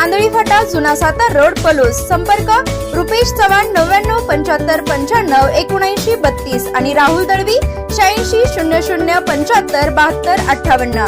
Andhali फाटा जुना Satara road Palus. संपर्क रुपेश चव्हाण नव्याण्णव पंच्याहत्तर पंच्याण्णव एकोणऐंशी बत्तीस आणि राहुल दळवी शहाऐंशी शून्य शून्य पंच्याहत्तर बहात्तर अठ्ठावन्न.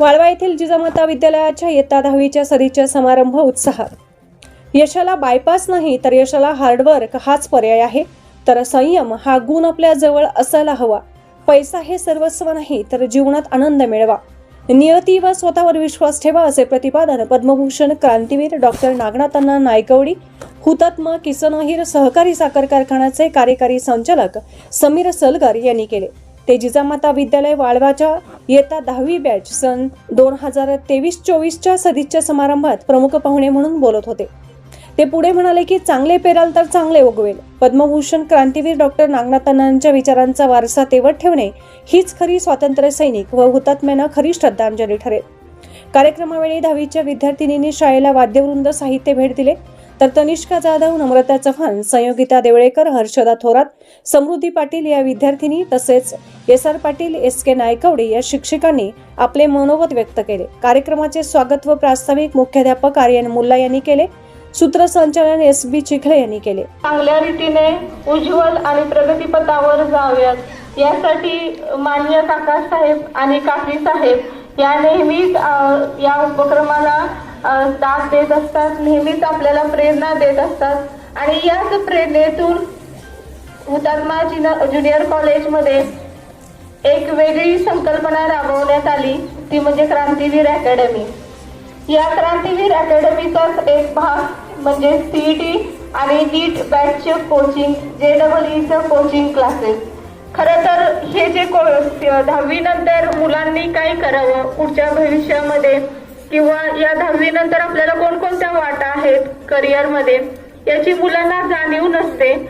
वाळवा येथील जिजामाता विद्यालयाच्या इयत्ता दहावीच्या सदीच्या समारंभ उत्साहात. यशाला बायपास नाही तर यशाला हार्डवर्क हाच पर्याय आहे. तर संयम हा गुण आपल्या जवळ असायला हवा. पैसा हे सर्वस्व नाही तर जीवनात आनंद मिळवा. नियती व स्वतःवर विश्वास ठेवा असे प्रतिपादन पद्मभूषण क्रांतीवीर डॉक्टर नागनाथांना नायकवडी हुतात्मा किसन सहकारी साखर कारखान्याचे कार्यकारी संचालक समीर सलगर यांनी केले. ते जिजामाता विद्यालय वाळवाच्या येता दहावी बॅच सन दोन हजार तेवीस चोवीसच्या सदिच्छा समारंभात प्रमुख पाहुणे म्हणून बोलत होते. ते पुढे म्हणाले की चांगले पेराल तर चांगले उगवेल. पद्मभूषण क्रांतीवीर डॉक्टर नागनाथांच्या विचारांचा वारसा तेवत ठेवणे हीच खरी स्वातंत्र्य सैनिक व हुतात्म्यांना खरी श्रद्धांजली ठरेल. कार्यक्रमावेळी दहावीच्या विद्यार्थिनींनी शाळेला वाद्यवृंद साहित्य भेट दिले. तर तनिष्का जाधव नम्रता चव्हाण संयोगिता देवळेकर हर्षदा थोरात समृद्धी पाटील या विद्यार्थिनी तसेच S R Patil S K Nayakwade या शिक्षकांनी आपले मनोगत व्यक्त केले. कार्यक्रमाचे स्वागत व प्रास्ताविक मुख्याध्यापक आर्यन मुल्ला यांनी केले. सूत्रसंचालन एस बी चिखले यांनी केले. चांगल्या रीतीने उज्ज्वल आणि प्रगतीपथावर जाऊयात. यासाठी मान्य काका साहेब आणि काकी साहेब या नेहमीच या उपक्रमाला अ, साथ देत असतात नेहमीच आपल्याला प्रेरणा देत असतात. आणि याच प्रेरणेतून हुतात्मा ज्युनियर कॉलेजमध्ये एक वेगळी संकल्पना राबवण्यात आली. ती म्हणजे क्रांतीवीर अकॅडमी. या क्रांतीवीर अकॅडमीचाच एक भाग म्हणजे सीईटी आणि नीट बॅचचे कोचिंग जे डबल ईचं कोचिंग क्लासेस खरं तर हे जे को दहावीनंतर मुलांनी काय करावं पुढच्या भविष्यामध्ये? किंवा या दहावीनंतर आपल्याला कोणकोणत्या वाटा आहेत करिअरमध्ये याची मुलांना जाणीव नसते.